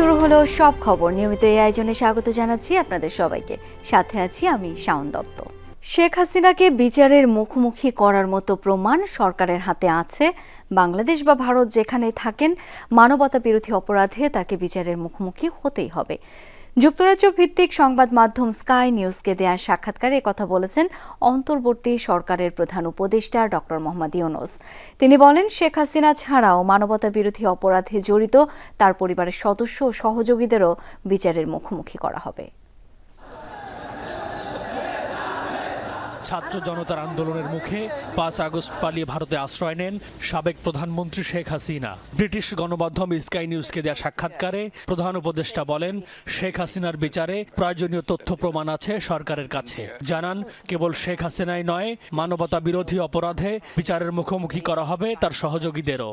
শুরু হলো সব খবর। নিয়মিত এই আয়োজনে স্বাগত জানাচ্ছি আপনাদের সবাইকে। সাথে আছি আমি শাওন দত্ত। শেখ হাসিনাকে বিচারের মুখোমুখি করার মতো প্রমাণ সরকারের হাতে আছে। বাংলাদেশ বা ভারত যেখানে থাকেন মানবতা বিরোধী অপরাধে তাকে বিচারের মুখোমুখি হতেই হবে। যুক্তরাজ্য ভিত্তিক সংবাদ মাধ্যম স্কাই নিউজকে দেয়া সাক্ষাৎকারে কথা বলেছেন অন্তর্বর্তী সরকারের প্রধান উপদেষ্টা ডক্টর মোহাম্মদ ইউনুস। তিনি বলেন, শেখ হাসিনা ছাড়াও মানবতা বিরোধী অপরাধে জড়িত তার পরিবারের সদস্য ও সহযোগীদেরও বিচারের মুখোমুখি করা হবে। ছাত্র জনতার আন্দোলনের মুখে পাঁচ আগস্ট পালিয়ে ভারতে আশ্রয় নেন সাবেক প্রধানমন্ত্রী শেখ হাসিনা। ব্রিটিশ গণমাধ্যম স্কাই নিউজকে দেওয়া সাক্ষাৎকারে প্রধান উপদেষ্টা বলেন শেখ হাসিনার বিচারে প্রয়োজনীয় তথ্য প্রমাণ আছে সরকারের কাছে। জানান কেবল শেখ হাসিনাই নয় মানবতা বিরোধী অপরাধে বিচারের মুখোমুখি করা হবে তার সহযোগীদেরও।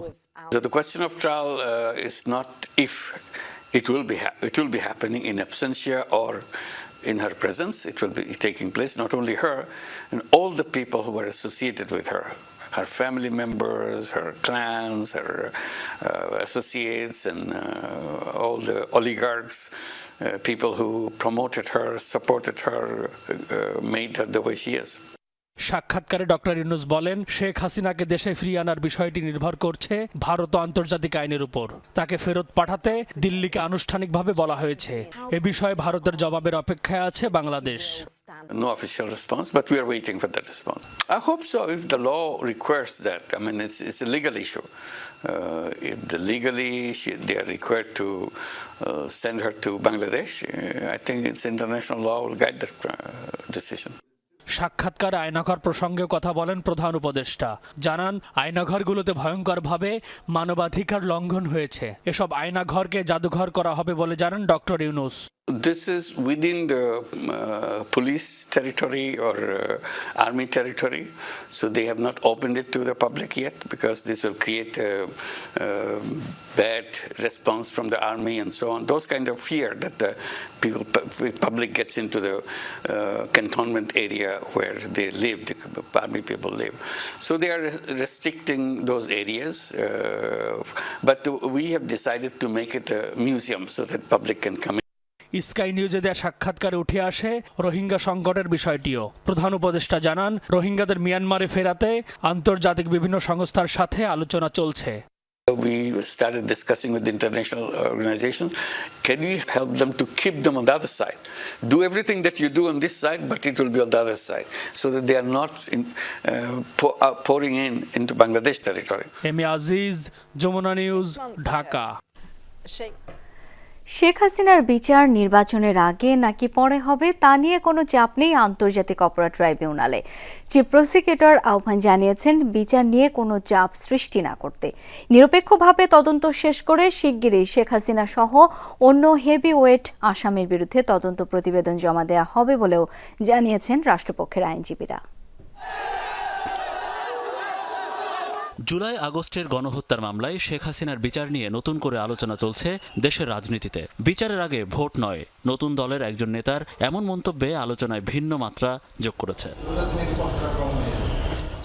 Uh, it will be it will be happening in absentia or in her presence. It will be taking place. Not only her, and all the people who were associated with her. Her family members, her clans, her uh, associates, and uh, all the oligarchs, uh, people who promoted her, supported her, uh, made her the way she is. সাক্ষাৎকারে doctor Yunus বলেন, শেখ হাসিনাকে দেশে ফিরিয়ে আনার বিষয়টি নির্ভর করছে ভারত আন্তর্জাতিক আইনের উপর। তাকে ফেরত পাঠাতে দিল্লিকে আনুষ্ঠানিকভাবে বলা হয়েছে। এ বিষয়ে ভারতের জবাবের অপেক্ষায় আছে Bangladesh. No official response but we are waiting for that response I hope so if the law requires that I mean Bangladesh I think it's international law will guide সাক্ষাৎকারে আয়নাঘর প্রসঙ্গে কথা বলেন প্রধান উপদেষ্টা। জানান, আয়নাঘরগুলোতে ভয়ঙ্করভাবে মানবাধিকার লঙ্ঘন হয়েছে। এসব আয়নাঘরকে জাদুঘর করা হবে বলে জানান doctor Yunus. This is within the uh, police territory or uh, army territory, so they have not opened it to the public yet because this will create a, a bad response from the army and so on. Those kind of fear that the people, pu- public gets into the uh, cantonment area where they live, the army people live. So they are restricting those areas, uh, but we have decided to make it a museum so that public can come in. Sky নিউজে দেয়া সাক্ষাৎকারে উঠে আসে রোহিঙ্গা সংকটের বিষয়টিও প্রধান উপদেষ্টা জানান রোহিঙ্গাদের মিয়ানমারে ফেরাতে আন্তর্জাতিক বিভিন্ন সংস্থার সাথে আলোচনা চলছে We started discussing with the international organizations. Can we help them to keep them on the other side? Do everything that you do on this side, but it will be on the other side, so that they are not in, uh, pour, uh, pouring in into Bangladesh territory. A Aziz Jamuna News Dhaka Sheikh হাসিনার বিচার নির্বাচনের আগে নাকি পরে হবে তা নিয়ে কোনো চাপ নেই আন্তর্জাতিক অপরাধ ট্রাইব্যুনালে। চিফ প্রসিকিউটর আহ্বান জানিয়েছেন, বিচার নিয়ে কোনো চাপ সৃষ্টি না করতে। নিরপেক্ষভাবে তদন্ত শেষ করে শিগগিরই শেখ হাসিনা সহ অন্য হেভি ওয়েট আসামির বিরুদ্ধে তদন্ত প্রতিবেদন জমা দেওয়া হবে বলেও জানিয়েছেন রাষ্ট্রপক্ষের আইনজীবীরা। জুলাই আগস্টের গণহত্যার মামলায় শেখ হাসিনার বিচার নিয়ে নতুন করে আলোচনা চলছে দেশের রাজনীতিতে। বিচারের আগে ভোট নয়, নতুন দলের একজন নেতার এমন মন্তব্যে আলোচনায় ভিন্ন মাত্রা যোগ করেছে।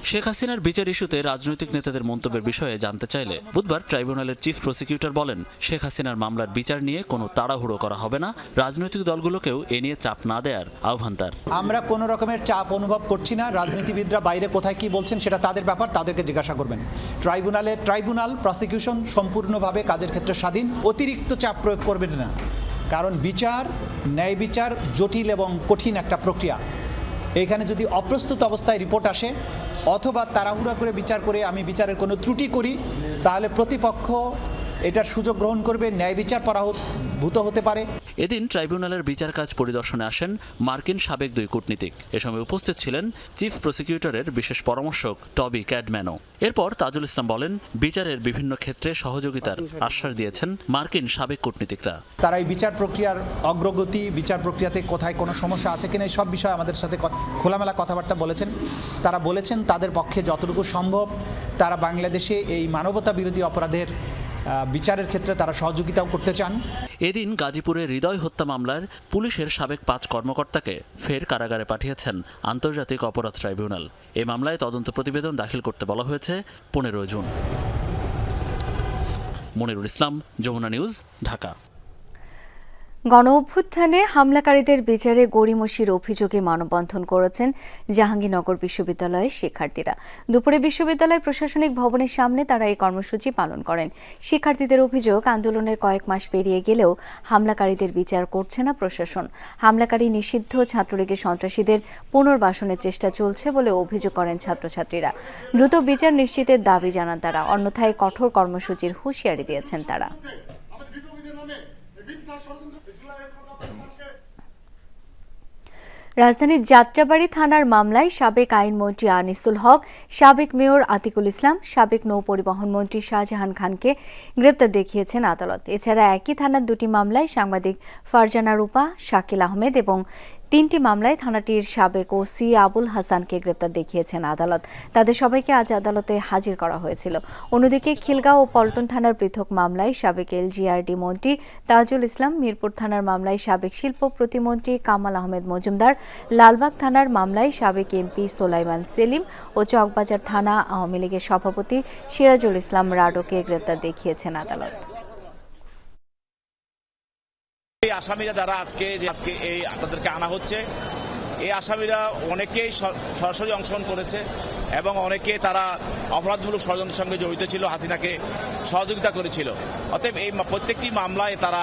শেখ হাসিনার বিচার ইস্যুতে রাজনৈতিক নেতাদের মন্তব্যের বিষয়ে জানতে চাইলে বুধবার ট্রাইব্যুনালের চিফ প্রসিকিউটর বলেন, শেখ হাসিনার মামলার বিচার নিয়ে কোনো তাড়াহুড়ো করা হবে না। রাজনৈতিক দলগুলোকেও এ নিয়ে চাপ না দেওয়ার আহ্বান তার। আমরা কোনো রকমের চাপ অনুভব করছি না। রাজনীতিবিদরা বাইরে কোথায় কি বলছেন সেটা তাদের ব্যাপার, তাদেরকে জিজ্ঞাসা করবেন। ট্রাইব্যুনালে ট্রাইব্যুনাল প্রসিকিউশন সম্পূর্ণভাবে কাজের ক্ষেত্রে স্বাধীন। অতিরিক্ত চাপ প্রয়োগ করবেন না। কারণ বিচার, ন্যায় বিচার জটিল এবং কঠিন একটা প্রক্রিয়া। এখানে যদি অপ্রস্তুত অবস্থায় রিপোর্ট আসে অথবা তাড়াহুড়া করে বিচার করে আমি বিচারের কোনো ত্রুটি করি তাহলে প্রতিপক্ষ এটার সুযোগ গ্রহণ করবে ন্যায় বিচার পরাভূত হতে পারে। এদিন ট্রাইব্যুনালের বিচার কাজ পরিদর্শনে আসেন মার্কিন সাবেক দুই কূটনীতিক। এ সময় উপস্থিত ছিলেন চিফ প্রসিকিউটরের বিশেষ পরামর্শক টবি ক্যাডম্যানো এরপর তাজুল ইসলাম বলেন বিচারের বিভিন্ন ক্ষেত্রে সহযোগিতার আশ্বাস দিয়েছেন মার্কিন সাবেক কূটনীতিকরা। তারা এই বিচার প্রক্রিয়ার অগ্রগতি বিচার প্রক্রিয়াতে কোথায় কোনো সমস্যা আছে কিনা এই সব বিষয়ে আমাদের সাথে খোলামেলা কথাবার্তা বলেছেন। তারা বলেছেন তাদের পক্ষে যতটুকু সম্ভব তারা বাংলাদেশে এই মানবতা বিরোধী অপরাধের বিচারের ক্ষেত্রে তারা সহযোগিতাও করতে চান। এদিন গাজীপুরের হৃদয় হত্যা মামলার পুলিশের সাবেক পাঁচ কর্মকর্তাকে ফের কারাগারে পাঠিয়েছেন আন্তর্জাতিক অপরাধ ট্রাইব্যুনাল। এ মামলায় তদন্ত প্রতিবেদন দাখিল করতে বলা হয়েছে পনেরোই জুন। মনিরুল ইসলাম, যমুনা নিউজ, ঢাকা। গণ অভ্যুত্থানে হামলাকারীদের বিচারে গড়িমসির অভিযোগে মানববন্ধন করেছেন জাহাঙ্গীরনগর বিশ্ববিদ্যালয়ের শিক্ষার্থীরা। দুপুরে বিশ্ববিদ্যালয় প্রশাসনিক ভবনের সামনে তারা এই কর্মসূচি পালন করেন। শিক্ষার্থীদের অভিযোগ, আন্দোলনের কয়েক মাস পেরিয়ে গেলেও হামলাকারীদের বিচার করছে না প্রশাসন। হামলাকারী নিষিদ্ধ ছাত্রলীগের সন্ত্রাসীদের পুনর্বাসনের চেষ্টা চলছে বলে অভিযোগ করেন ছাত্রছাত্রীরা। দ্রুত বিচার নিশ্চিতের দাবি জানান তারা, অন্যথায় কঠোর কর্মসূচির হুঁশিয়ারি দিয়েছেন তারা। রাজধানীর যাত্রাবাড়ি থানার মামলায় সাবেক আইনমন্ত্রী আনিসুল হক, সাবেক মেয়র আতিকুল ইসলাম, সাবেক নৌপরিবহন মন্ত্রী শাহজাহান খানকে গ্রেপ্তার দেখিয়েছেন আদালত। এছাড়া একই থানার দুটি মামলায় সাংবাদিক ফারজানা রূপা, শাকিল আহমেদ এবং তিনটি মামলায় থানাটির সাবেক ওসি আবুল হাসানকে গ্রেপ্তার দেখিয়েছেন আদালত। তাদের সবাইকে আজ আদালতে হাজির করা হয়েছিল। অন্যদিকে খিলগাঁও ও পল্টন থানার পৃথক মামলায় সাবেক এলজিআরডি মন্ত্রী তাজুল ইসলাম, মিরপুর থানার মামলায় সাবেক শিল্প প্রতিমন্ত্রী কামাল আহমেদ মজুমদার, লালবাগ থানার মামলায় সাবেক এমপি সোলাইমান সেলিম ও চকবাজার থানা আওয়ামী লীগের সভাপতি সিরাজুল ইসলাম রাডোকে গ্রেপ্তার দেখিয়েছেন আদালত। এই আসামিরা যারা আজকে আজকে এই তাদেরকে আনা হচ্ছে এই আসামিরা অনেকেই সরাসরি অংশগ্রহণ করেছে এবং অনেকে তারা অপরাধমূলক ষড়যন্ত্রের সঙ্গে জড়িত ছিল হাসিনাকে সহযোগিতা করেছিল। অতএব এই প্রত্যেকটি মামলায় তারা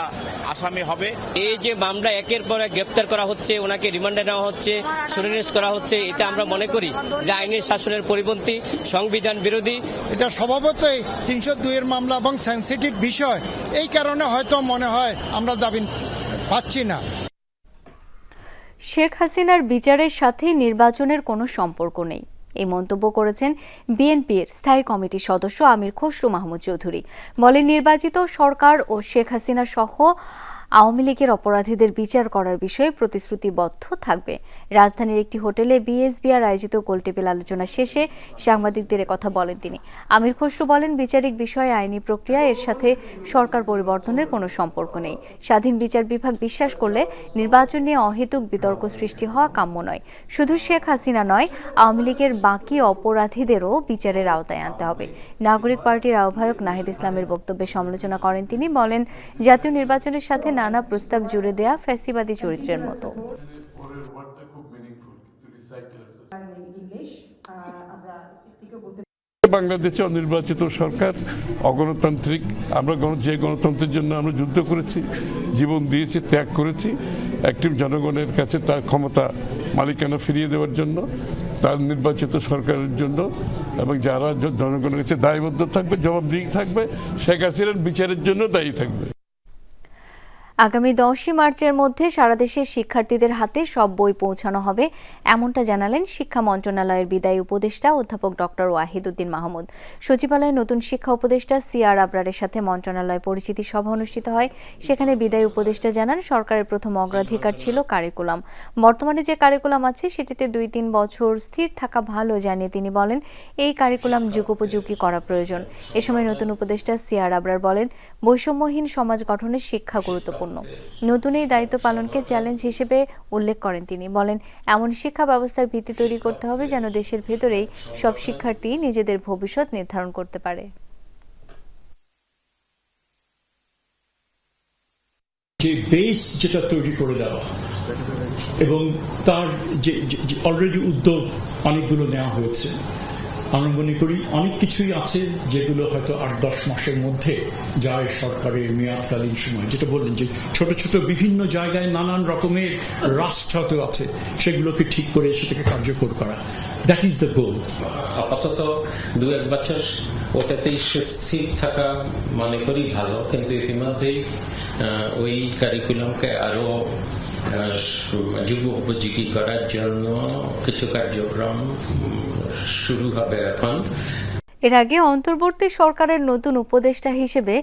আসামি হবে। এই যে মামলা একের পর এক গ্রেপ্তার করা হচ্ছে ওনাকে রিমান্ডে নেওয়া হচ্ছে সুরেনেস করা হচ্ছে এটা আমরা মনে করি যে আইনের শাসনের পরিপন্থী সংবিধান বিরোধী। এটা স্বভাবতই তিনশো দুইয়ের মামলা এবং সেন্সিটিভ বিষয়। এই কারণে হয়তো মনে হয় আমরা জামিন পাচ্ছি না। শেখ হাসিনার বিচারের সাথে নির্বাচনের কোনো সম্পর্ক নেই। এই মন্তব্য করেছেন বিএনপির স্থায়ী কমিটির সদস্য আমির খসরু মাহমুদ চৌধুরী। বলেন, নির্বাচিত সরকার ও শেখ হাসিনা সহ আওয়ামী লীগের অপরাধীদের বিচার করার বিষয়ে প্রতিশ্রুতিবদ্ধ থাকবে। রাজধানীর একটি হোটেলে বিএসবিআর আয়োজিত গোলটেবিল আলোচনা শেষে সাংবাদিকদের কথা বলেন তিনি। আমির খসরু বলেন, বিচারিক বিষয়ে আইনি প্রক্রিয়া, এর সাথে সরকার পরিবর্তনের কোনো সম্পর্ক নেই। স্বাধীন বিচার বিভাগ বিশ্বাস করলে নির্বাচন নিয়ে অহেতুক বিতর্ক সৃষ্টি হওয়া কাম্য নয়। শুধু শেখ হাসিনা নয়, আওয়ামী লীগের বাকি অপরাধীদেরও বিচারের আওতায় আনতে হবে। নাগরিক পার্টির আহ্বায়ক নাহিদ ইসলামের বক্তব্যে সমালোচনা করেন তিনি, বলেন, জাতীয় নির্বাচনের সাথে নানা প্রস্তাব জুড়ে দেয়া ফ্যাসিবাদী চরিত্রের মতো। বাংলাদেশে অনির্বাচিত সরকার, অগণতান্ত্রিক, আমরা যে গণতন্ত্রের জন্য আমরা যুদ্ধ করেছি, জীবন দিয়েছি, ত্যাগ করেছি, একটি জনগণের কাছে তার ক্ষমতা মালিকানা ফিরিয়ে দেওয়ার জন্য, তার নির্বাচিত সরকারের জন্য, এবং যারা জনগণের কাছে দায়বদ্ধ থাকবে, জবাবদিহি থাকবে, শেখ হাসিনার বিচারের জন্য দায়ী থাকবে। আগামী দশই মার্চের মধ্যে সারা দেশের শিক্ষার্থীদের হাতে সব বই পৌঁছানো হবে, এমনটা জানালেন শিক্ষা মন্ত্রণালয়ের বিদায়ী উপদেষ্টা অধ্যাপক ডক্টর ওয়াহিদুদ্দিন মাহমুদ। সচিবালয়ে নতুন শিক্ষা উপদেষ্টা সি আর আবরারের সাথে মন্ত্রণালয় পরিচিতি সভা অনুষ্ঠিত হয়। সেখানে বিদায়ী উপদেষ্টা জানান, সরকারের প্রথম অগ্রাধিকার ছিল কারিকুলাম। বর্তমানে যে কারিকুলাম আছে, সেটিতে দুই তিন বছর স্থির থাকা ভালো জানিয়ে তিনি বলেন, এই কারিকুলাম যুগোপযোগী করা প্রয়োজন। এ সময় নতুন উপদেষ্টা সি আর আবরার বলেন, বৈষম্যহীন সমাজ গঠনে শিক্ষা গুরুত্বপূর্ণ। নতুন এই দায়িত্ব পালনকে চ্যালেঞ্জ হিসেবে উল্লেখ করেন তিনি। বলেন, এমন শিক্ষা ব্যবস্থার ভিত্তি তৈরি করতে হবে যেন দেশের ভেতরেই সব শিক্ষার্থী নিজেদের ভবিষ্যৎ নির্ধারণ করতে পারে। যে বেস যেটা তৈরি করে দেওয়া এবং তার যে অলরেডি উদ্যোগ অনেকগুলো নেওয়া হয়েছে আমরা মনে করি অনেক কিছুই আছে যেগুলো হয়তো আট, দশ মাসের মধ্যে যায় সরকারের মেয়াদকালীন সময়। যেটা বললেন যে ছোট ছোট বিভিন্ন জায়গায় নানান রকমের রাষ্ট্র হয়তো আছে, সেগুলোকে ঠিক করে সেটাকে কার্যকর করা। দ্যাট ইজ দ্য গোল আপাতত দু, এক বছর ওটাতেই সুস্থির থাকা মনে করি ভালো, কিন্তু ইতিমধ্যেই ওই কারিকুলামকে আরও আহ, যুগ উপযোগী করার জন্য কিছু কার্যক্রম উম, শুরু হবে এখন এর আগে অন্তর্বর্তী সরকারের নতুন উপদেষ্টা হিসেবে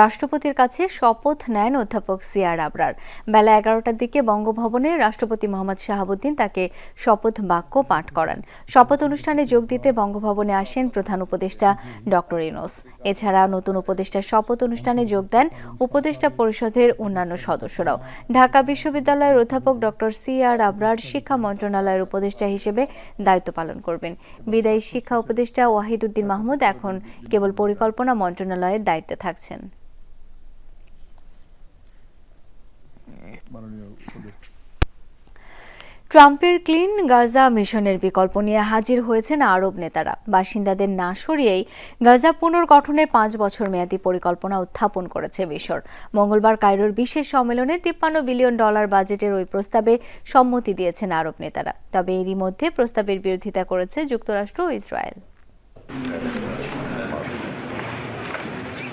রাষ্ট্রপতির কাছে শপথ নেন অধ্যাপক সিয়ার আবরার। বেলা এগারোটার দিকে বঙ্গভবনে রাষ্ট্রপতি মোহাম্মদ শাহাবুদ্দিন তাকে শপথ বাক্য পাঠ করান। শপথ অনুষ্ঠানে যোগ দিতে বঙ্গভবনে আসেন প্রধান উপদেষ্টা ডক্টর ইনোস এছাড়া নতুন উপদেষ্টার শপথ অনুষ্ঠানে যোগ দেন উপদেষ্টা পরিষদের অন্যান্য সদস্যরাও। ঢাকা বিশ্ববিদ্যালয়ের অধ্যাপক ডক্টর সি আর আবরার শিক্ষা মন্ত্রণালয়ের উপদেষ্টা হিসেবে দায়িত্ব পালন করবেন। বিদায়ী শিক্ষা উপদেষ্টা ওয়াহিদুদ্দিন মাহমুদ এখন কেবল পরিকল্পনা মন্ত্রণালয়ের দায়িত্বে থাকছেন। ট্রাম্পের ক্লিন গাজা মিশনের বিকল্প নিয়ে হাজির হয়েছেন আরব নেতারা। বাসিন্দাদের না সরিয়েই গাজা পুনর্গঠনে পাঁচ বছর মেয়াদী পরিকল্পনা উত্থাপন করেছে মিশর। মঙ্গলবার কায়রোর বিশেষ সম্মেলনে তিপ্পান্ন বিলিয়ন ডলার বাজেটের ওই প্রস্তাবে সম্মতি দিয়েছেন আরব নেতারা। তবে এরই মধ্যে প্রস্তাবের বিরোধিতা করেছে যুক্তরাষ্ট্র ও ইসরায়েল।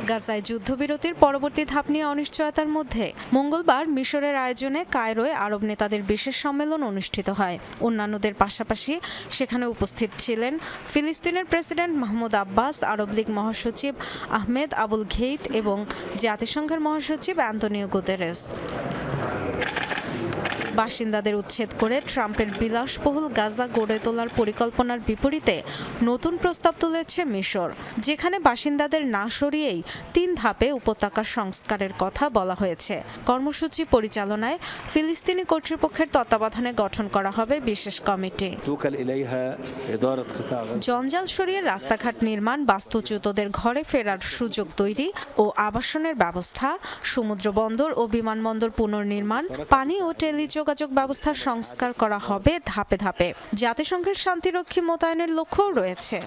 গাজায় যুদ্ধবিরতির পরবর্তী ধাপ নিয়ে অনিশ্চয়তার মধ্যে মঙ্গলবার মিশরের আয়োজনে কায়রোয় আরব নেতাদের বিশেষ সম্মেলন অনুষ্ঠিত হয়। অন্যান্যদের পাশাপাশি সেখানে উপস্থিত ছিলেন ফিলিস্তিনের president Mahmoud Abbas, Arab League মহাসচিব আহমেদ আবুল ঘেইত এবং জাতিসংঘের মহাসচিব অ্যান্তনিও গুতেরেস। বাসিন্দাদের উচ্ছেদ করে ট্রাম্পের বিলাসবহুল গাজা গড়ে তোলার পরিকল্পনার বিপরীতে নতুন প্রস্তাব তুলেছে মিশর যেখানে বাসিন্দাদের না সরিয়েই তিন ধাপে উপত্যকা সংস্কারের কথা বলা হয়েছে। কর্মসূচি পরিচালনায় ফিলিস্তিনি কর্তৃপক্ষের তত্ত্বাবধানে গঠন করা হবে বিশেষ কমিটি। জঞ্জাল সরিয়ে রাস্তাঘাট নির্মাণ বাস্তুচ্যুতদের ঘরে ফেরার সুযোগ তৈরি ও আবাসনের ব্যবস্থা সমুদ্র বন্দর ও বিমানবন্দর পুনর্নির্মাণ পানি ও টেলিযোগাযোগ ব্যবস্থা সংস্কার করা হবে ধাপে ধাপে। জাতিসংঘের শান্তিরক্ষী মোতায়েনের লক্ষ্যও রয়েছে।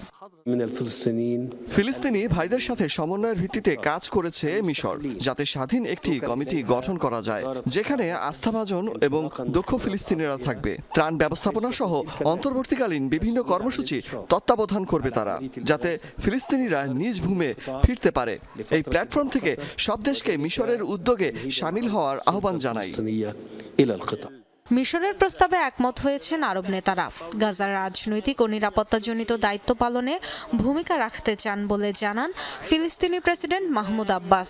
ফিলিস্তিনি ভাইদের সাথে সমন্বয়ের ভিত্তিতে কাজ করেছে মিশর যাতে স্বাধীন একটি কমিটি গঠন করা যায় যেখানে আস্থাভাজন এবং দক্ষ ফিলিস্তিনিরা থাকবে। ত্রাণ ব্যবস্থাপনা সহ অন্তর্বর্তীকালীন বিভিন্ন কর্মসূচি তত্ত্বাবধান করবে তারা যাতে ফিলিস্তিনিরা নিজ ভূমে ফিরতে পারে। এই প্ল্যাটফর্ম থেকে সব দেশকে মিশরের উদ্যোগে সামিল হওয়ার আহ্বান জানাই। মিশরের প্রস্তাবে একমত হয়েছেন আরব নেতারা। গাজার রাজনৈতিক ও নিরাপত্তাজনিত দায়িত্ব পালনে ভূমিকা রাখতে চান বলে জানান ফিলিস্তিনি প্রেসিডেন্ট মাহমুদ আব্বাস।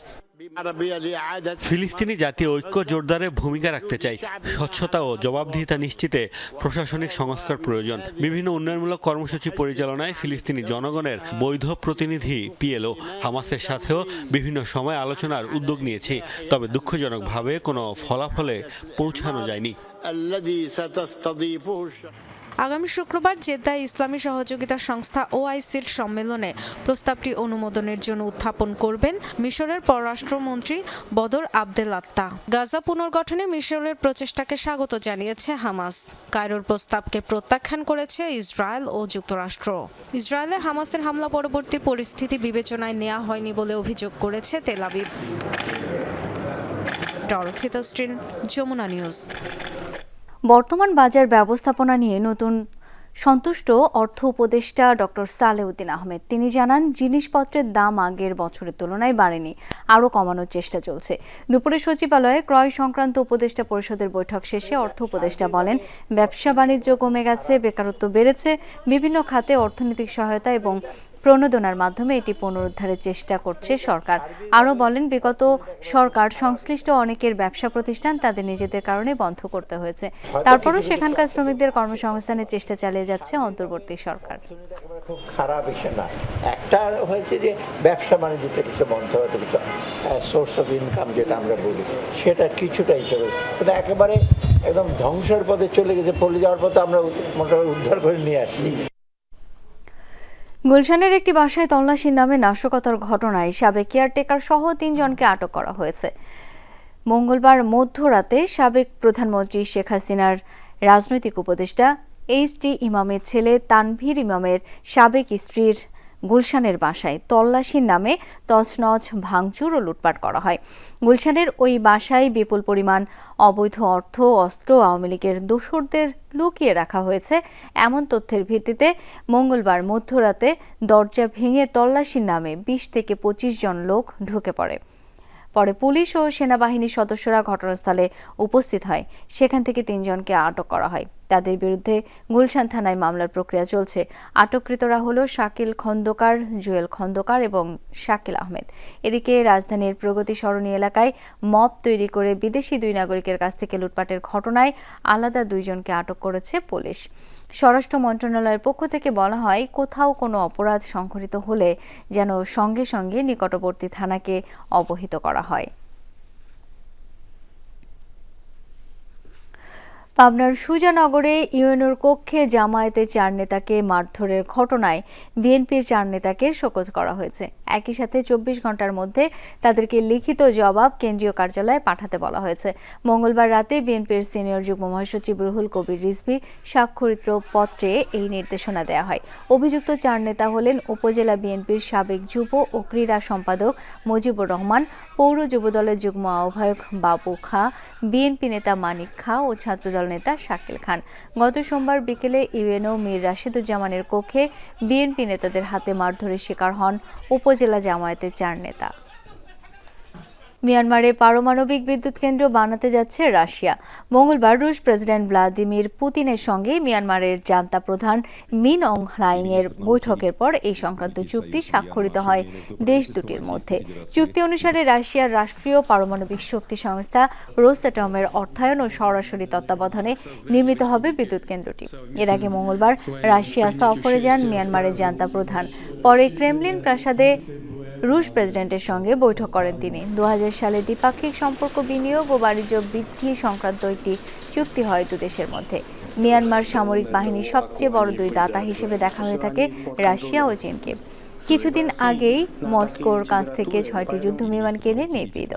ফিলিস্তিনি জাতীয় ঐক্য জোরদারে ভূমিকা রাখতে চাই স্বচ্ছতা ও জবাবদিহিতা নিশ্চিতে প্রশাসনিক সংস্কার প্রয়োজন। বিভিন্ন উন্নয়নমূলক কর্মসূচি পরিচালনায় ফিলিস্তিনি জনগণের বৈধ প্রতিনিধি পিএলও। হামাসের সাথেও বিভিন্ন সময় আলোচনার উদ্যোগ নিয়েছি। তবে দুঃখজনকভাবে কোনো ফলাফলে পৌঁছানো যায়নি। আগামী শুক্রবার জেদ্দায় ইসলামী সহযোগিতা সংস্থা ওআইসির সম্মেলনে প্রস্তাবটি অনুমোদনের জন্য উত্থাপন করবেন মিশরের পররাষ্ট্রমন্ত্রী বদর আবদেল আত্তা গাজা পুনর্গঠনে মিশরের প্রচেষ্টাকে স্বাগত জানিয়েছে হামাস। কায়রোর প্রস্তাবকে প্রত্যাখ্যান করেছে ইসরায়েল ও যুক্তরাষ্ট্র। ইসরায়েলে হামাসের হামলা পরবর্তী পরিস্থিতি বিবেচনায় নেওয়া হয়নি বলে অভিযোগ করেছে ডরথিতা যমুনা নিউজ। বর্তমান বাজার ব্যবস্থাপনা নিয়ে নতুন সন্তুষ্ট অর্থ উপদেষ্টা ডক্টর সালেউদ্দিন আহমেদ। তিনি জানান, জিনিসপত্রের দাম আগের বছরের তুলনায় বাড়েনি, আরও কমানোর চেষ্টা চলছে। দুপুরে সচিবালয়ে ক্রয় সংক্রান্ত উপদেষ্টা পরিষদের বৈঠক শেষে অর্থ উপদেষ্টা বলেন, ব্যবসা বাণিজ্য কমে গেছে, বেকারত্ব বেড়েছে, বিভিন্ন খাতে অর্থনৈতিক সহায়তা এবং প্রণোদনার মাধ্যমে এটি পুনরুদ্ধারের চেষ্টা করছে সরকার। আরও বলেন, বিগত সরকার সংশ্লিষ্ট অনেকের ব্যবসা প্রতিষ্ঠান তাদের নিজেদের কারণে বন্ধ করতে হয়েছে। তারপরও সেখানকার শ্রমিকদের কর্মসংস্থানের চেষ্টা চালিয়ে যাচ্ছে অন্তর্বর্তী সরকার। খুব খারাপ বিষয় না। একটা হয়েছে যে ব্যবসা বাণিজ্যতে কিছু বন্ধ হতে কিছু সোর্স অফ ইনকাম যেটা আমরা বলি, সেটা কিছুটা হিসেবে। কিন্তু একেবারে একদম ধ্বংসের পথে চলে গেছে, পড়ে যাওয়ার পথে আমরা মোটামুটি উদ্ধার করে নিয়ে আসছি। গুলশানের একটি বাসায় তল্লাশির নামে নাশকতার ঘটনায় সাবেক কেয়ারটেকার সহ তিনজনকে আটক করা হয়েছে। মঙ্গলবার মধ্যরাতে সাবেক প্রধানমন্ত্রী শেখ হাসিনার রাজনৈতিক উপদেষ্টা এইচ টি ইমামের ছেলে তানভীর ইমামের সাবেক স্ত্রীর গুলশানের বাসায় তল্লাশির নামে তছনছ ভাঙচুর ও লুটপাট করা হয়। গুলশানের ওই বাসায় বিপুল পরিমাণ অবৈধ অর্থ, অস্ত্র আওয়ামী লীগের দোসরদের লুকিয়ে রাখা হয়েছে। এমন তথ্যের ভিত্তিতে মঙ্গলবার মধ্যরাতে দরজা ভেঙে তল্লাশির নামে বিশ থেকে পঁচিশ জন লোক ঢুকে পড়ে। পরে পুলিশ ও সেনাবাহিনীর সদস্যরা ঘটনাস্থলে উপস্থিত হয়। সেখান থেকে তিনজনকে আটক করা হয়। তাদের বিরুদ্ধে গুলশান থানায় মামলার প্রক্রিয়া চলছে। আটককৃতরা হল শাকিল খন্দকার, জুয়েল খন্দকার এবং শাকিল আহমেদ। এদিকে রাজধানীর প্রগতি সরণী এলাকায় মব তৈরি করে বিদেশি দুই নাগরিকের কাছ থেকে লুটপাটের ঘটনায় আলাদা দুইজনকে আটক করেছে পুলিশ। স্বরাষ্ট্র মন্ত্রণালয়ের পক্ষ থেকে বলা হয়, কোথাও কোনো অপরাধ সংঘটিত হলে যেন সঙ্গে সঙ্গে নিকটবর্তী থানাকে অবহিত করা হয়। পাবনার সুজানগরে ইউএনওর কক্ষে জামায়াতে চার নেতাকে মারধরের ঘটনায় বিএনপির চার নেতাকে শোকজ করা হয়েছে। একই সাথে চব্বিশ ঘণ্টার মধ্যে তাদেরকে লিখিত জবাব কেন্দ্রীয় কার্যালয়ে পাঠাতে বলা হয়েছে। মঙ্গলবার রাতে বিএনপির সিনিয়র যুগ্ম মহাসচিব রুহুল কবির রিজভি স্বাক্ষরিত পত্রে এই নির্দেশনা দেওয়া হয়। অভিযুক্ত চার নেতা হলেন উপজেলা বিএনপির সাবেক যুব ও ক্রীড়া সম্পাদক মুজিবুর রহমান, পৌর যুবদলের যুগ্ম আহ্বায়ক বাবু খা, বিএনপি নেতা মানিক খা ও ছাত্রদল নেতা শাকিল খান। গত সোমবার বিকেলে ইউএনও মীর রাশিদুজ্জামানের কক্ষে বিএনপি নেতাদের হাতে মারধরের শিকার হন উপজেলা জামায়াতের চার নেতা। মিয়ানমারে পারমাণবিক বিদ্যুৎ কেন্দ্র বানাতে যাচ্ছে রাশিয়া। মঙ্গলবার রুশ প্রেসিডেন্ট ভ্লাদিমির পুতিনের সঙ্গে মিয়ানমারের জান্তা প্রধান মিন অং এর বৈঠকের পর এই সংক্রান্ত চুক্তি স্বাক্ষরিত হয় দেশ দুটির মধ্যে। চুক্তি অনুসারে রাশিয়ার রাষ্ট্রীয় পারমাণবিক শক্তি সংস্থা রোসেটমের অর্থায়ন ও সরাসরি তত্ত্বাবধানে নির্মিত হবে বিদ্যুৎ কেন্দ্রটি। এর আগে মঙ্গলবার রাশিয়া সফরে যান মিয়ানমারের জান্তা প্রধান। পরে ক্রেমলিন প্রাসাদে রুশ প্রেসিডেন্টের সঙ্গে বৈঠক করেন তিনি। দু হাজার সালে দ্বিপাক্ষিক সম্পর্ক বিনিয়োগ ও বাণিজ্য বৃদ্ধি সংক্রান্ত একটি চুক্তি হয় দুদেশের মধ্যে। মিয়ানমার সামরিক বাহিনীর সবচেয়ে বড় দুই দাতা হিসেবে দেখা হয়ে থাকে রাশিয়া ও চীনকে। কিছুদিন আগেই মস্কোর কাছ থেকে ছয়টি যুদ্ধ বিমান কেনে নেপিদ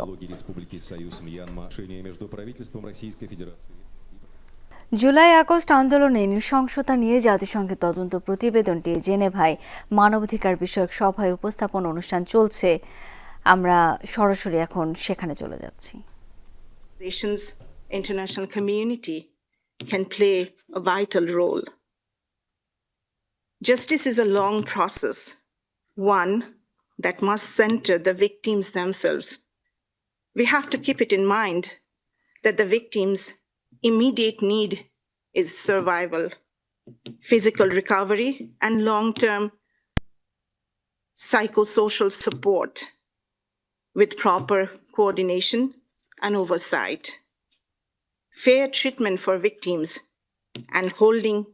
জুলাই আগস্ট আন্দোলনে নৃশংসতা নিয়ে জাতিসংঘের তদন্ত প্রতিবেদনটি জেনেভায় মানবাধিকার বিষয়ক সভায় উপস্থাপন অনুষ্ঠান চলছে। আমরা সরাসরি এখন সেখানে চলে যাচ্ছি। International community can play vital role justice is a long process one that must centre the victims themselves we have to keep it in mind victims immediate need is survival, physical recovery, and long term psychosocial support with proper coordination and oversight. Fair treatment for victims and holding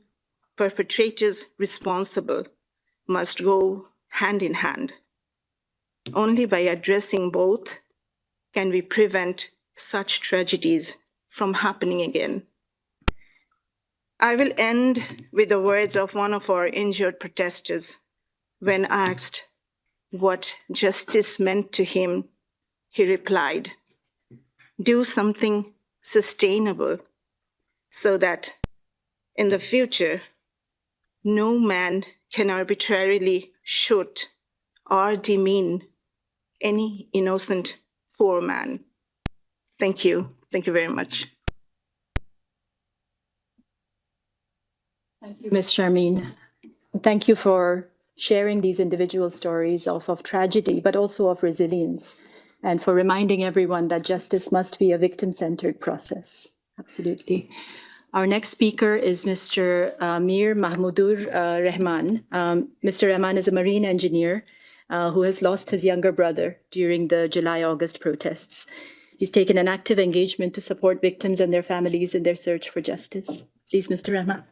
perpetrators responsible must go hand in hand. Only by addressing both can we prevent such tragedies from happening again. I will end with the words of one of our injured protesters when asked what justice meant to him. He replied, Do something sustainable so that in the future, no man can arbitrarily shoot or demean any innocent poor man. Thank you. Thank you very much. Thank you, Ms. Sharmeen. Thank you for sharing these individual stories of, of tragedy, but also of resilience, and for reminding everyone that justice must be a victim centered process. Absolutely. Our next speaker is Mr. uh, Mir Mahmudur uh, Rehman. Um, Mr. Rehman is a marine engineer uh, who has lost his younger brother during the July August protests. He's taken an active engagement to support victims and their families in their search for justice. Please, Mr. Rehman.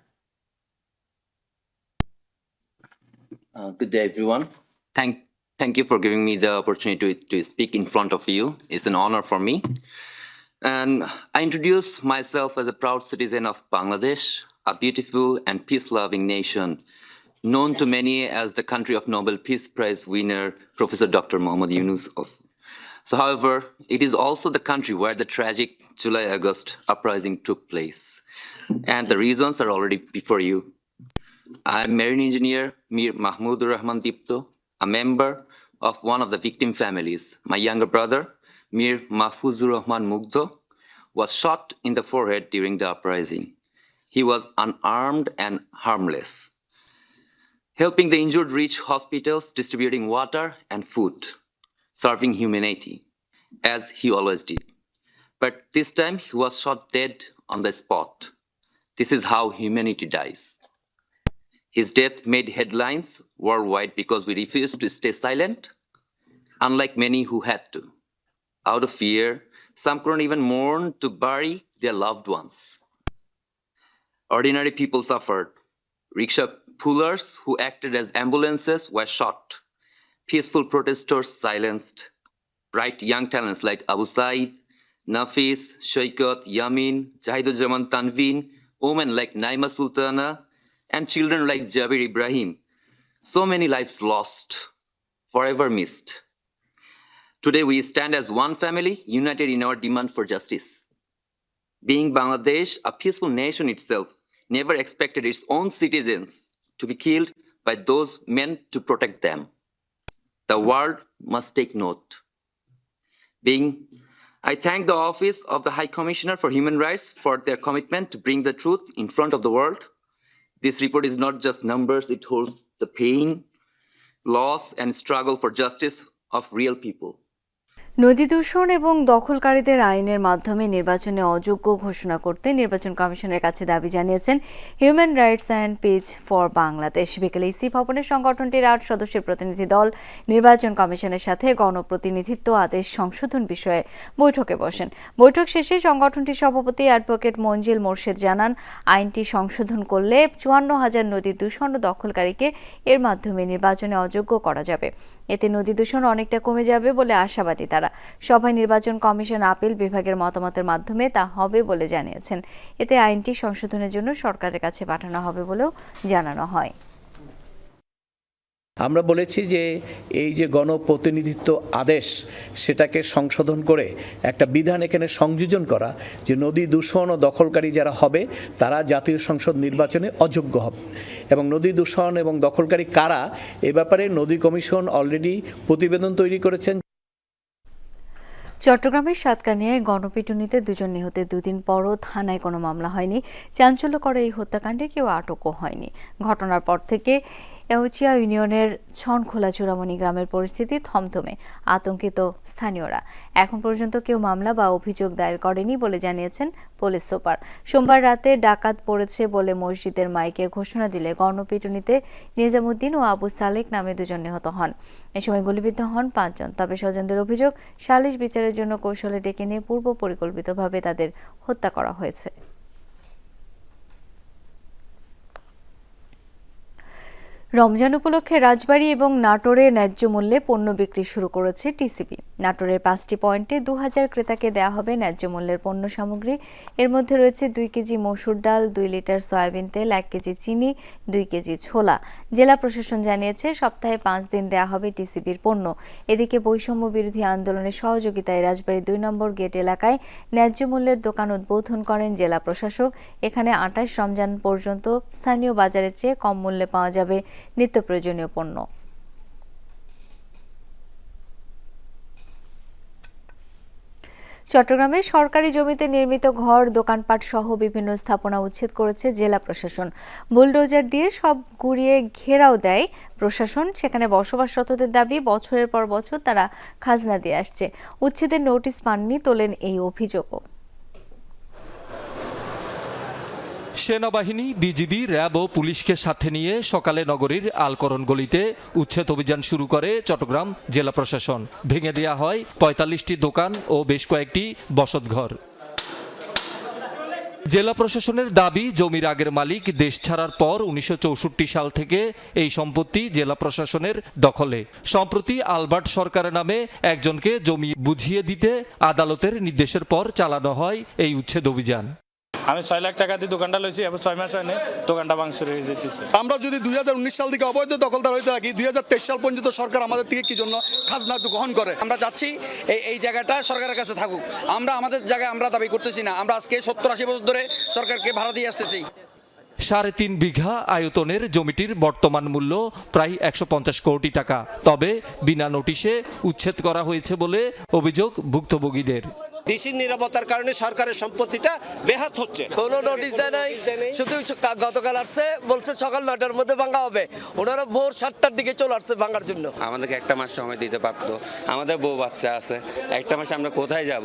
Uh, good day, everyone. Thank, thank you for giving me the opportunity to, to speak in front of you. It's an honor for me. And I introduce myself as a proud citizen of Bangladesh, a beautiful and peace-loving nation, known to many as the country of Nobel Peace Prize winner, Professor Dr. Muhammad Yunus. So, however, it is also the country where the tragic July-August uprising took place. And the reasons are already before you. I'm marine engineer Mir Mahmoud Rahman Dipto, a member of one of the victim families. My younger brother, Mir Mahfuzur Rahman Mugdo, was shot in the forehead during the uprising. He was unarmed and harmless, helping the injured reach hospitals, distributing water and food, serving humanity, as he always did. But this time he was shot dead on the spot. This is how humanity dies. His death made headlines worldwide because we refused to stay silent, unlike many who had to. Out of fear, some couldn't even mourn to bury their loved ones. Ordinary people suffered. Rickshaw pullers who acted as ambulances were shot. Peaceful protesters silenced. Bright young talents like Abu Said, Nafis, Shaikat, Yamin, Jahiduzzaman Tanveen, women like Naima Sultana, and children like Jabir Ibrahim. So many lives lost, forever missed. Today we stand as one family, united in our demand for justice. Being Bangladesh, a peaceful nation itself, never expected its own citizens to be killed by those meant to protect them. The world must take note. Being, I thank the Office of the High Commissioner for Human Rights for their commitment to bring the truth in front of the world. This report is not just numbers, it holds the pain, loss, and struggle for justice of real people. নদী দূষণ এবং দখলকারীদের আইনের মাধ্যমে নির্বাচনে অযোগ্য ঘোষণা করতে নির্বাচন কমিশনের কাছে দাবি জানিয়েছেন human rights and peace for Bangladesh. বিকেলে ইসি ভবনের সংগঠনটির আট সদস্যের প্রতিনিধি দল নির্বাচন কমিশনের সাথে গণপ্রতিনিধিত্ব আদেশ সংশোধন বিষয়ে বৈঠকে বসেন। বৈঠক শেষে সংগঠনটির সভাপতি অ্যাডভোকেট মঞ্জিল মোর্শেদ জানান, আইনটি সংশোধন করলে চুয়ান্ন হাজার নদী দূষণ ও দখলকারীকে এর মাধ্যমে নির্বাচনে অযোগ্য করা যাবে। এতে নদী দূষণ অনেকটা কমে যাবে বলে আশাবাদী তারা। সভায় নির্বাচন কমিশন আপিল বিভাগের মতামতের মাধ্যমে তা হবে বলে জানিয়েছেন। এতে আইনটি সংশোধনের জন্য সরকারের কাছে পাঠানো হবে বলেও জানানো হয়। আমরা বলেছি যে এই যে গণপ্রতিনিধিত্ব আদেশ, সেটাকে সংশোধন করে একটা বিধান এখানে সংযোজন করা যে নদী দূষণ ও দখলকারী যারা হবে, তারা জাতীয় সংসদ নির্বাচনে অযোগ্য হবে। এবং নদী দূষণ এবং দখলকারী কারা, এ ব্যাপারে নদী কমিশন অলরেডি প্রতিবেদন তৈরি করেছেন। চট্টগ্রামের সাতকানিয়ায় গণপিটুনিতে দুজন নিহতের দুদিন পরও থানায় কোনো মামলা হয়নি। চাঞ্চল্য করে এই হত্যাকাণ্ডে কেউ আটকও হয়নি। ঘটনার পর থেকে এউচিয়া ইউনিয়নের ছনখোলা চূড়ামণি গ্রামের পরিস্থিতি থমথমে, আতঙ্কিত স্থানীয়রা। এখন পর্যন্ত কেউ মামলা বা অভিযোগ দায়ের করেনি বলে জানিয়েছেন পুলিশ সুপার। সোমবার রাতে ডাকাত পড়েছে বলে মসজিদের মাইকে ঘোষণা দিলে গণপিটুনিতে নিজামুদ্দিন ও আবু সালেক নামে দুজন নিহত হন। এ সময় গুলিবিদ্ধ হন পাঁচজন। তবে স্বজনদের অভিযোগ, সালিশ বিচারের জন্য কৌশলে ডেকে নিয়ে পূর্ব পরিকল্পিতভাবে তাদের হত্যা করা হয়েছে। রমজান উপলক্ষে রাজবাড়ী এবং নাটোরে ন্যায্য মূল্যে পণ্য বিক্রি শুরু করেছে টিসিবি নাটোরের পাঁচটি পয়েন্টে দু হাজার ক্রেতাকে দেওয়া হবে ন্যায্য মূল্যের পণ্য সামগ্রী। এর মধ্যে রয়েছে দুই কেজি মসুর ডাল, দুই লিটার সয়াবিন তেল, এক কেজি চিনি, দুই কেজি ছোলা। জেলা প্রশাসন জানিয়েছে, সপ্তাহে পাঁচ দিন দেওয়া হবে টিসিবির পণ্য। এদিকে বৈষম্য বিরোধী আন্দোলনের সহযোগিতায় রাজবাড়ী দুই নম্বর গেট এলাকায় ন্যায্য মূল্যের দোকান উদ্বোধন করেন জেলা প্রশাসক। এখানে আঠাশ রমজান পর্যন্ত স্থানীয় বাজারের চেয়ে কম মূল্যে পাওয়া যাবে। নিত্য প্রয়োজনীয় পণ্য। চট্টগ্রামে সরকারি জমিতে নির্মিত ঘর, দোকানপাট সহ বিভিন্ন স্থাপনা উচ্ছেদ করেছে জেলা প্রশাসন। বুলডোজার দিয়ে সব গুড়িয়ে ঘেরাও দেয় প্রশাসন। সেখানে বসবাসরতদের দাবি, বছরের পর বছর তারা খাজনা দিয়ে আসছে। উচ্ছেদের নোটিশ পাননি, তোলেন এই অভিযোগও। সেনাবাহিনী, বিজিবি, র্যাব ও পুলিশকে সাথে নিয়ে সকালে নগরীর আলকরণ গলিতে উচ্ছেদ অভিযান শুরু করে চট্টগ্রাম জেলা প্রশাসন। ভেঙে দেওয়া হয় পঁয়তাল্লিশটি দোকান ও বেশ কয়েকটি বসতঘর। জেলা প্রশাসনের দাবি, জমির আগের মালিক দেশ ছাড়ার পর উনিশশো চৌষট্টি সাল থেকে এই সম্পত্তি জেলা প্রশাসনের দখলে। সম্প্রতি আলবার্ট সরকারের নামে একজনকে জমি বুঝিয়ে দিতে আদালতের নির্দেশের পর চালানো হয় এই উচ্ছেদ অভিযান। আমি ছয় লাখ টাকা দিয়ে দোকানটা লইছি এবং ছয় মাস হয়নি দোকানটা ভাঙচুর হয়ে যেতেছে। আমরা যদি দুই সাল থেকে অবৈধ দখলদার হইতে থাকি দুই হাজার তেইশ সাল পর্যন্ত সরকার আমাদের থেকে কি জন্য খাজনা গ্রহণ করে? আমরা যাচ্ছি এই এই জায়গাটা সরকারের কাছে থাকুক। আমরা আমাদের জায়গায় আমরা দাবি করতেছি না। আমরা আজকে সত্তর আশি বছর ধরে সরকারকে ভাড়া দিয়ে আসতেছি। সাড়ে তিন বিঘা আয়তনের জমিটির বর্তমান মূল্য প্রায় একশো পঞ্চাশ কোটি টাকা। তবে বিনা নোটিশে উচ্ছেদ করা হয়েছে বলে অভিযোগ ভুক্তভোগীদের। ডিসির নিরাপত্তার কারণে সরকারের সম্পত্তিটা বেহাত হচ্ছে। কোনো নোটিশ দেয় নাই। শুধু গতকাল আসছে বলছে সকাল নয়টার মধ্যে ভাঙা হবে। ওনারা ভোর সাতটার দিকে চলে আসছে ভাঙার জন্য। আমাদেরকে একটা মাস সময় দিতে পারতো। আমাদের বউ বাচ্চা আছে। একটা মাসে আমরা কোথায় যাব?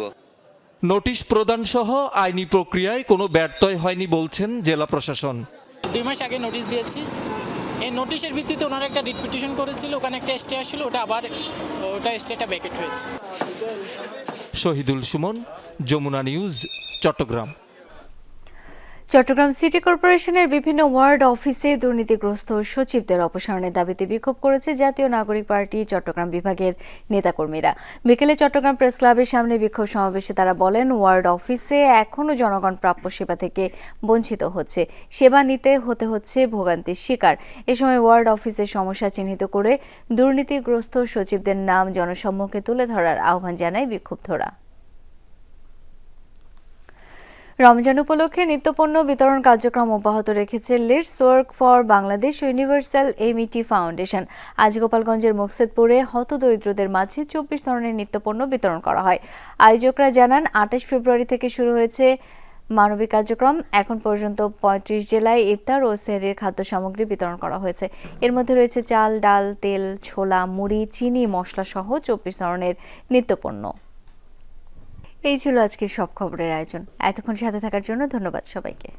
নোটিশ প্রদান সহ আইনি প্রক্রিয়ায় কোনো ব্যর্থই হয়নি বলছেন জেলা প্রশাসন। দুই মাস আগে নোটিশ দিয়েছি। এই নোটিশের ভিত্তিতে ওনারা একটা রিট পিটিশন করেছিল ওখানে একটা স্টে আসছিল ওটা আবার ওটা স্টেটা ব্যাকেট হয়েছে। শহীদুল সুমন যমুনা নিউজ চট্টগ্রাম। চট্টগ্রাম সিটি কর্পোরেশনের বিভিন্ন ওয়ার্ড অফিসে দুর্নীতিগ্রস্ত সচিবদের অপসারণের দাবিতে বিক্ষোভ করেছে জাতীয় নাগরিক পার্টি চট্টগ্রাম বিভাগের নেতাকর্মীরা। বিকেলে চট্টগ্রাম প্রেস ক্লাবের সামনে বিক্ষোভ সমাবেশে তারা বলেন, ওয়ার্ড অফিসে এখনও জনগণ প্রাপ্য সেবা থেকে বঞ্চিত হচ্ছে। সেবা নিতে হতে হচ্ছে ভোগান্তির শিকার। এ সময় ওয়ার্ড অফিসের সমস্যা চিহ্নিত করে দুর্নীতিগ্রস্ত সচিবদের নাম জনসম্মুখে তুলে ধরার আহ্বান জানায় বিক্ষুব্ধরা। রমজান উপলক্ষে নিত্যপণ্য বিতরণ কার্যক্রম অব্যাহত রেখেছে leads work for Bangladesh universal MET foundation. আজ গোপালগঞ্জের মুকসেদপুরে হতদরিদ্রদের মাঝে চব্বিশ ধরনের নিত্যপণ্য বিতরণ করা হয়। আয়োজকরা জানান, আঠাশ ফেব্রুয়ারি থেকে শুরু হয়েছে মানবিক কার্যক্রম। এখন পর্যন্ত পঁয়ত্রিশ জেলায় ইফতার ও সেহরির খাদ্য সামগ্রী বিতরণ করা হয়েছে। এর মধ্যে রয়েছে চাল, ডাল, তেল, ছোলা, মুড়ি, চিনি মশলা সহ চব্বিশ ধরনের নিত্যপণ্য। এই ছিল আজকের সব খবরের আয়োজন। এতক্ষণ সাথে থাকার জন্য ধন্যবাদ সবাইকে।